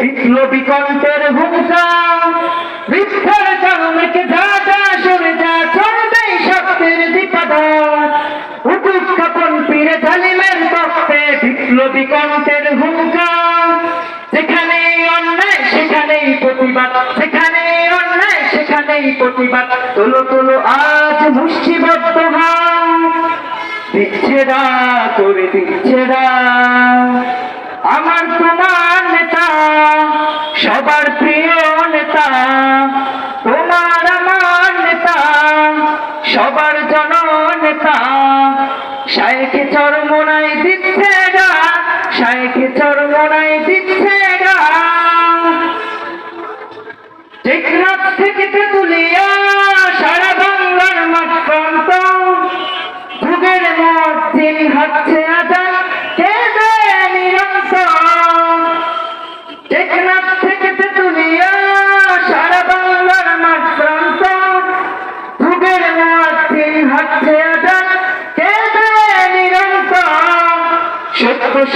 বিপ্লবী কণ্ঠের ভূমিকা জন্মকে যা যা সরে যা ভূমিকা যেখানে অন্যায়, সেখানেই প্রতিবাদ। সেখানে অন্যায়, সেখানেই প্রতিবাদ। তোলো তোলো, আজ মুষ্টিবদ্ধ হাত দিচ্ছে করে দিচ্ছে সবার জন নেতা শায়েখে চরমোনাই দিচ্ছে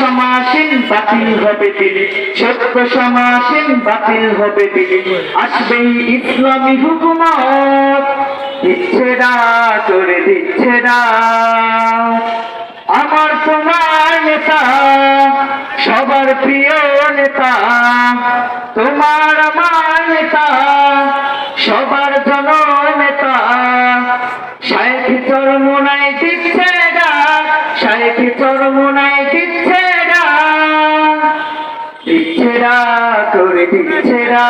সমাসীন বাতিল হবে দিলি সত্য সমাসীন বাতিল হবে দিলি আসবেই ইসলামী হুকুমত। দিচ্ছে না করে দিচ্ছে না আমার তোমার নেতা, সবার প্রিয় নেতা, তোমার চরমোনাই দিচ্ছে না দিচ্ছে না করে দিচ্ছে না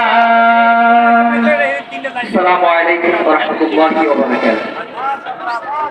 আসসালামু আলাইকুম ওয়া রাহমাতুল্লাহি ওয়া বারাকাতুহু।